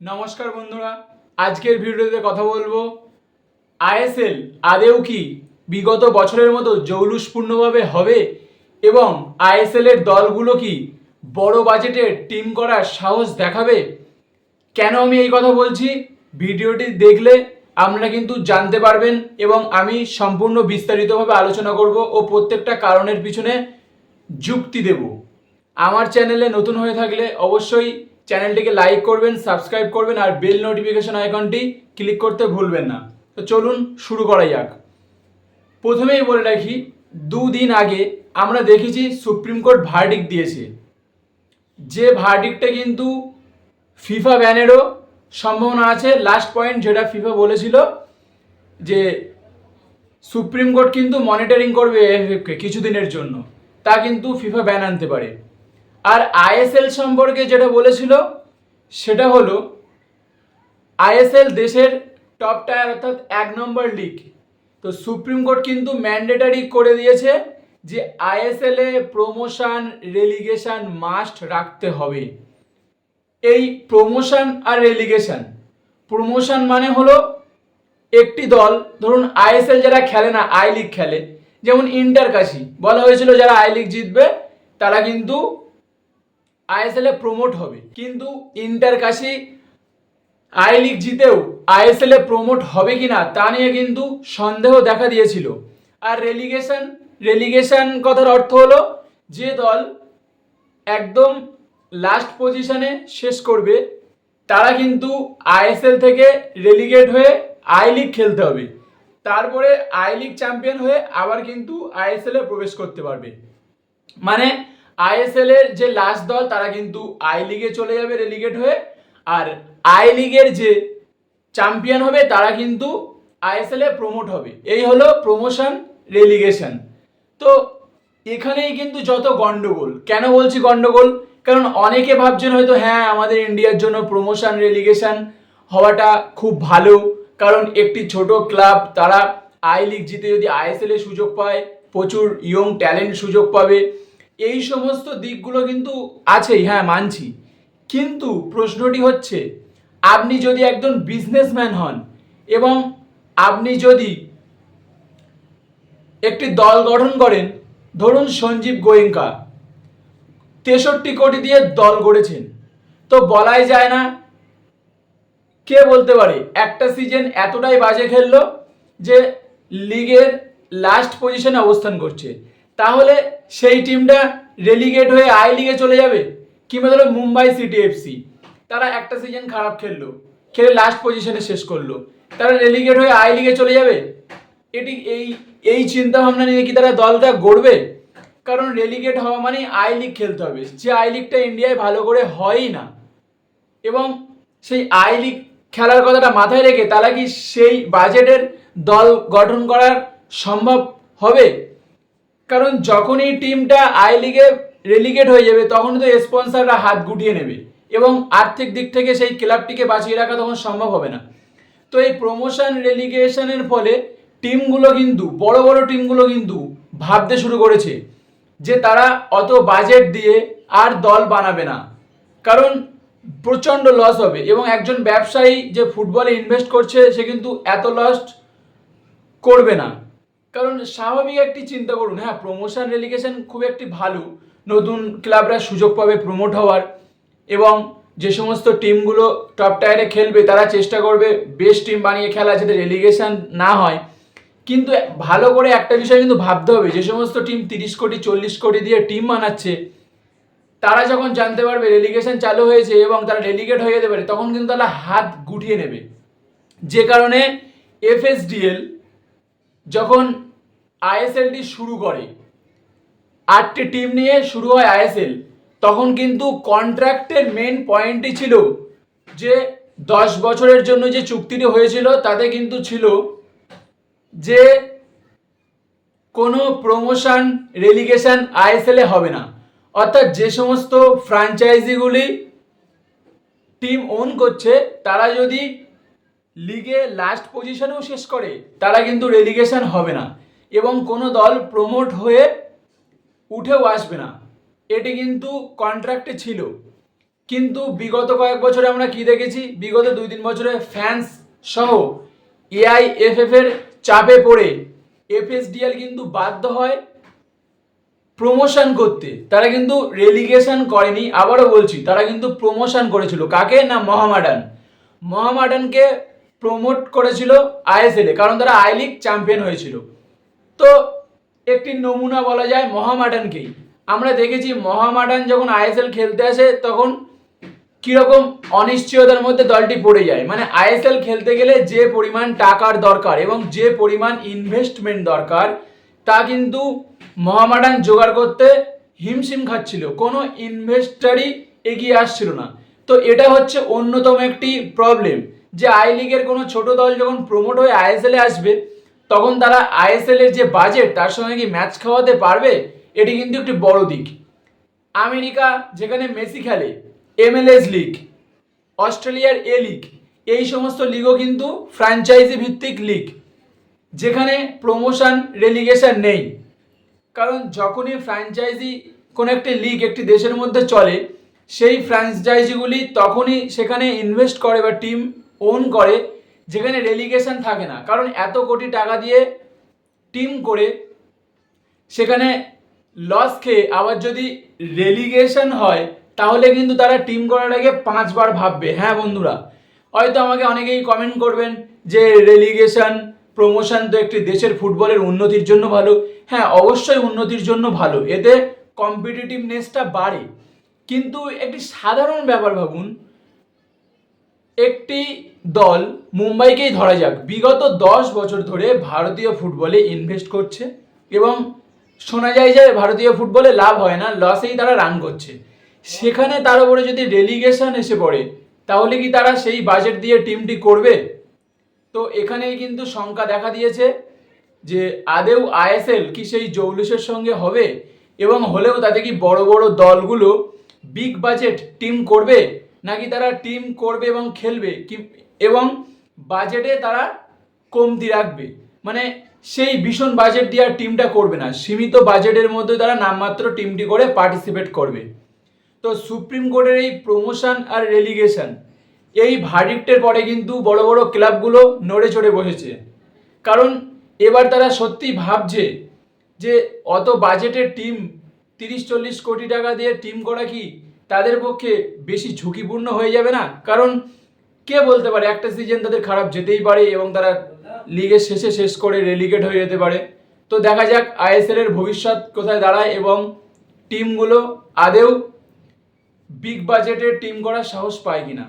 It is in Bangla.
নমস্কার বন্ধুরা, আজকের ভিডিওতে কথা বলব আইএসএল আদেও কি বিগত বছরের মতো জৌলুসপূর্ণভাবে হবে এবং আইএসএল এর দলগুলো কি বড় বাজেটের টিম করার সাহস দেখাবে? কেন আমি এই কথা বলছি? ভিডিওটি দেখলে আপনারা কিন্তু জানতে পারবেন এবং আমি সম্পূর্ণ বিস্তারিতভাবে আলোচনা করব ও প্রত্যেকটা কারণের পিছনে যুক্তি দেব। আমার চ্যানেলে নতুন হয়ে থাকলে অবশ্যই চ্যানেলটিকে লাইক করবেন সাবস্ক্রাইব করবেন, আর বেল নোটিফিকেশন আইকনটি ক্লিক করতে ভুলবেন না। তো চলুন শুরু করা যাক। প্রথমেই বলে রাখি, দুদিন আগে আমরা দেখেছি সুপ্রিম কোর্ট ভার্ডিক দিয়েছে। যে ভার্ডিকটা কিন্তু ফিফা ব্যানেরও সম্ভাবনা আছে। লাস্ট পয়েন্ট যেটা ফিফা বলেছিল, যে সুপ্রিম কোর্ট কিন্তু মনিটরিং করবে এএফএফকে কিছুদিনের জন্য। তা কিন্তু ফিফা ব্যান আনতে পারে। আর আইএসএল সম্পর্কে যেটা বলেছিল, সেটা হলো আইএসএল দেশের টপ টায়ার অর্থাৎ এক নম্বর লিগ তো সুপ্রিম কোর্ট কিন্তু ম্যান্ডেটারি করে দিয়েছে যে আইএসএল এ প্রমোশন রেলিগেশন মাস্ট রাখতে হবে। এই প্রমোশন আর রেলিগেশন প্রমোশন মানে হলো একটি দল, ধরুন আইএসএল যারা খেলে না আই লিগ খেলে, যেমন ইন্টার কাশি, বলা হয়েছিল যারা আই লিগ জিতবে, তারা কিন্তু আইএসএল প্রমোট হবে। কিন্তু ইন্টার কাশি, আই লিগ জিতেও আইএসএল প্রমোট হবে কিনা তা নিয়ে কিন্তু সন্দেহ দেখা দিয়েছিল। আর রেলিগেশন রেলিগেশন কথার অর্থ হলো যে দল একদম লাস্ট পজিশনে শেষ করবে, তারা কিন্তু আইএসএল থেকে রেলিগেট হয়ে আই লিগ খেলতে হবে। তারপরে আই লিগ চ্যাম্পিয়ন হয়ে আবার কিন্তু আইএসএল এ প্রবেশ করতে পারবে। মানে আইএসএল এর যে লাস্ট দল, তারা কিন্তু আই লিগে চলে যাবে রেলিগেট হয়ে। আর আই লিগের যে চ্যাম্পিয়ন হবে, তারা কিন্তু আইএসএল এ প্রমোট হবে। এই হলো প্রমোশন রেলিগেশন তো এখানেই কিন্তু যত গন্ডগোল, কেন বলছি গন্ডগোল? কারণ অনেকে ভাবছেন হয়তো হ্যাঁ আমাদের ইন্ডিয়ার জন্য প্রমোশন রেলিগেশন হওয়াটা খুব ভালো। কারণ একটি ছোট ক্লাব তারা আই লিগ জিতে যদি আইএসএল এ সুযোগ পায়, প্রচুর ইয়ং ট্যালেন্ট সুযোগ পাবে। এই সমস্ত দিকগুলো কিন্তু আছেই হ্যাঁ মানছি। কিন্তু প্রশ্নটি হচ্ছে, আপনি যদি একজন বিজনেসম্যান হন এবং আপনি যদি একটি দল গঠন করেন, ধরুন সঞ্জীব গোয়েঙ্কা, তেষট্টি কোটি দিয়ে দল গড়েছেন, তো বলাই যায় না কে বলতে পারে? একটা সিজন এতটাই বাজে খেললো যে লিগের লাস্ট পজিশনে অবস্থান করছে। তাহলে সেই টিমটা রেলিগেট হয়ে আই লিগে চলে যাবে। কিংবা ধরো মুম্বাই সিটি এফসি তারা একটা সিজন খারাপ খেললো। খেলে লাস্ট পজিশনে শেষ করল। তারা রেলিগেট হয়ে আই লিগে চলে যাবে। এটি এই এই চিন্তা ভাবনা নিয়ে কি তারা দলটা গড়বে? কারণ রেলিগেট হওয়া মানেই আই লিগ খেলতে হবে। যে আই লিগটা ইন্ডিয়ায় ভালো করে হয়ই না। এবং সেই আই লিগ খেলার কথাটা মাথায় রেখে তারা কি সেই বাজেটের দল গঠন করার সম্ভব হবে? কারণ যখনই টিমটা আই লিগে রেলিগেট হয়ে যাবে তখন তো স্পন্সাররা হাত গুটিয়ে নেবে এবং আর্থিক দিক থেকে সেই ক্লাবটিকে বাঁচিয়ে রাখা তখন সম্ভব হবে না। তো এই প্রমোশন রেলিগেশনের ফলে টিমগুলো কিন্তু, বড় বড় টিমগুলো কিন্তু ভাবতে শুরু করেছে যে তারা অত বাজেট দিয়ে আর দল বানাবে না। কারণ প্রচণ্ড লস হবে এবং একজন ব্যবসায়ী যে ফুটবলে ইনভেস্ট করছে, সে কিন্তু এত লস করবে না। কারণ স্বাভাবিক একটি চিন্তা করুন হ্যাঁ প্রমোশন রেলিগেশন খুব একটি ভালো, নতুন ক্লাবরা সুযোগ পাবে প্রমোট হওয়ার এবং যে সমস্ত টিমগুলো টপ টায়ারে খেলবে, তারা চেষ্টা করবে বেস্ট টিম বানিয়ে খেলা যাতে রেলিগেশন না হয়। কিন্তু ভালো করে একটা বিষয় কিন্তু ভাবতে হবে, যে সমস্ত টিম তিরিশ কোটি, চল্লিশ কোটি দিয়ে টিম বানাচ্ছে, তারা যখন জানতে পারবে রেলিগেশন চালু হয়েছে এবং তারা রেলিগেট হয়ে যেতে পারে, তখন কিন্তু তারা হাত গুটিয়ে নেবে। যে কারণে এফএসডিএল যখন আইএসএলটি শুরু করে, আটটি টিম নিয়ে শুরু হয় আইএসএল, তখন কিন্তু কন্ট্রাক্টের মেন পয়েন্টই ছিল যে দশ বছরের জন্য যে চুক্তিটি হয়েছিল, তাতে কিন্তু ছিল যে কোনো প্রমোশন রেলিগেশন আইএসএলে হবে না। অর্থাৎ যে সমস্ত ফ্র্যাঞ্চাইজিগুলি টিম ওন করছে, তারা যদি লিগে লাস্ট পজিশনেও শেষ করে, তারা কিন্তু রেলিগেশন হবে না। এবং কোনো দল প্রমোট হয়ে উঠেও আসবে না। এটি কিন্তু কন্ট্রাক্টে ছিল। কিন্তু বিগত কয়েক বছরে আমরা কি দেখেছি? বিগত দুই তিন বছরে ফ্যান্স সহ এআইএফএফ এর চাপে পড়ে এফএসডিএল কিন্তু বাধ্য হয় প্রমোশন করতে। তারা কিন্তু রেলিগেশন করেনি। আবারও বলছি, তারা কিন্তু প্রমোশন করেছিল। কাকে? না মহামাডান। মহামাডানকে প্রমোট করেছিল আইএসএল কারণ তারা আই লিগ চ্যাম্পিয়ন হয়েছিল। তো একটি নমুনা বলা যায় মহামাডানকেই। আমরা দেখেছি মহামাডান যখন আইএসএল খেলতে আসে, তখন কীরকম অনিশ্চয়তার মধ্যে দলটি পড়ে যায়। মানে আইএসএল খেলতে গেলে যে পরিমাণ টাকার দরকার এবং যে পরিমাণ ইনভেস্টমেন্ট দরকার, তা কিন্তু মহামাডান জোগাড় করতে হিমশিম খাচ্ছিল। কোনো ইনভেস্টারই এগিয়ে আসছিল না। তো এটা হচ্ছে অন্যতম একটি প্রবলেম যে আই লিগের কোনো ছোট দল যখন প্রমোট হয়ে আইএসএল এ আসবে, তখন তারা আইএসএল এর যে বাজেট তার সঙ্গে কি ম্যাচ খাওয়াতে পারবে? এটি কিন্তু একটি বড় দিক। আমেরিকা, যেখানে মেসি খেলে এমএলএস লিগ অস্ট্রেলিয়ার এ লিগ এই সমস্ত লিগও কিন্তু ফ্র্যাঞ্চাইজি ভিত্তিক লিগ যেখানে প্রমোশন রেলিগেশন নেই। কারণ যখনই ফ্র্যাঞ্চাইজি কোনো একটি লিগ একটি দেশের মধ্যে চলে, সেই ফ্র্যাঞ্চাইজিগুলি তখনই সেখানে ইনভেস্ট করে বা টিম ওন করে, যেখানে রেলিগেশন থাকে না। কারণ এত কোটি টাকা দিয়ে টিম করে, সেখানে লস খেয়ে আবার যদি রেলিগেশন হয়, তাহলে কিন্তু তারা টিম করার আগে পাঁচবার ভাববে। হ্যাঁ বন্ধুরা, হয়তো আমাকে অনেকেই কমেন্ট করবেন যে রেলিগেশন প্রমোশন তো একটি দেশের ফুটবলের উন্নতির জন্য ভালো। হ্যাঁ অবশ্যই উন্নতির জন্য ভালো। এতে কম্পিটিটিভনেসটা বাড়ে। কিন্তু একটি সাধারণ ব্যাপার ভাবুন একটি দল মুম্বাইকেই ধরা যাক। বিগত দশ বছর ধরে ভারতীয় ফুটবলে ইনভেস্ট করছে এবং শোনা যায় যে ভারতীয় ফুটবলে লাভ হয় না লসেই তারা রান করছে। সেখানে তার উপরে যদি রেলিগেশন এসে পড়ে, তাহলে কি তারা সেই বাজেট দিয়ে টিমটি করবে? তো এখানেই কিন্তু শঙ্কা দেখা দিয়েছে যে আদেও আইএসএল কি সেই জৌলুসের সঙ্গে হবে এবং হলেও তাতে কি বড় বড় দলগুলো বিগ বাজেট টিম করবে? নাকি তারা টিম করবে এবং খেলবে? কি, এবং বাজেটে তারা কমতি রাখবে? মানে সেই ভীষণ বাজেট দিয়ে আর টিমটা করবে না। সীমিত বাজেটের মধ্যে তারা নামমাত্র টিমটি করে পার্টিসিপেট করবে। তো সুপ্রিম কোর্টের এই প্রমোশন আর রেলিগেশন এই ভার্ডিক্টের পরে কিন্তু বড় বড় ক্লাবগুলো নড়ে চড়ে বসেছে। কারণ এবার তারা সত্যি ভাবছে যে অত বাজেটের টিম তিরিশ চল্লিশ কোটি টাকা দিয়ে টিম করা কি তাদের পক্ষে বেশি ঝুঁকিপূর্ণ হয়ে যাবে না। কারণ কে বলতে পারে, একটা সিজন তাদের খারাপ যেতেই পারে এবং তারা লিগের শেষে শেষ করে রেলিগেট হয়ে যেতে পারে। তো দেখা যাক আইএসএল এর ভবিষ্যৎ কোথায় দাঁড়ায় এবং টিমগুলো আদেও বিগ বাজেটের টিম করার সাহস পায় কিনা।